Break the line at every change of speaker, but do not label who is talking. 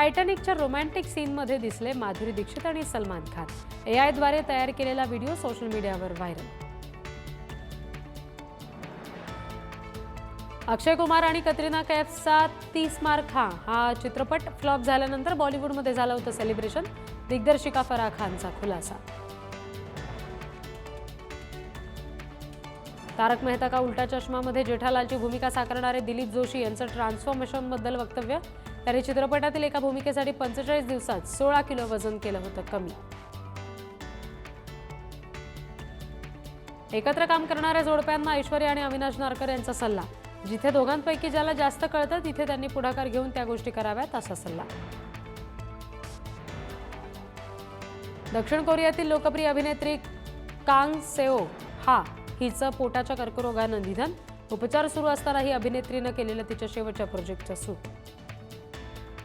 टायटॅनिकच्या romantic सीनमध्ये दिसले माधुरी दीक्षित आणि सलमान खान. ए आयद्वारे तयार केलेला व्हिडिओ सोशल मीडियावर व्हायरल. अक्षय कुमार आणि कतरिना कैफचा तीस मार्क. हा हा चित्रपट फ्लॉप झाल्यानंतर बॉलिवूडमध्ये झालं होतं सेलिब्रेशन दिग्दर्शिका फराह खानचा खुलासा. तारक मेहता का उलटा चष्मामध्ये जेठालालची भूमिका साकारणारे दिलीप जोशी यांचं ट्रान्सफॉर्मेशनबद्दल वक्तव्य. त्याने चित्रपटातील एका भूमिकेसाठी पंचेचाळीस दिवसात सोळा किलो वजन केलं होतं कमी. एकत्र काम करणाऱ्या जोडप्यांना ऐश्वर्या आणि अविनाश नारकर यांचा सल्ला. जिथे दोघांपैकी ज्याला जास्त कळतं तिथे त्यांनी पुढाकार घेऊन त्या गोष्टी कराव्यात असा सल्ला. दक्षिण कोरियातील लोकप्रिय अभिनेत्री कांग सेओ हा हिचं पोटाच्या कर्करोगानं निधन. उपचार सुरू असताना ही अभिनेत्रीनं केलेलं तिच्या शेवटच्या प्रोजेक्टचं सूट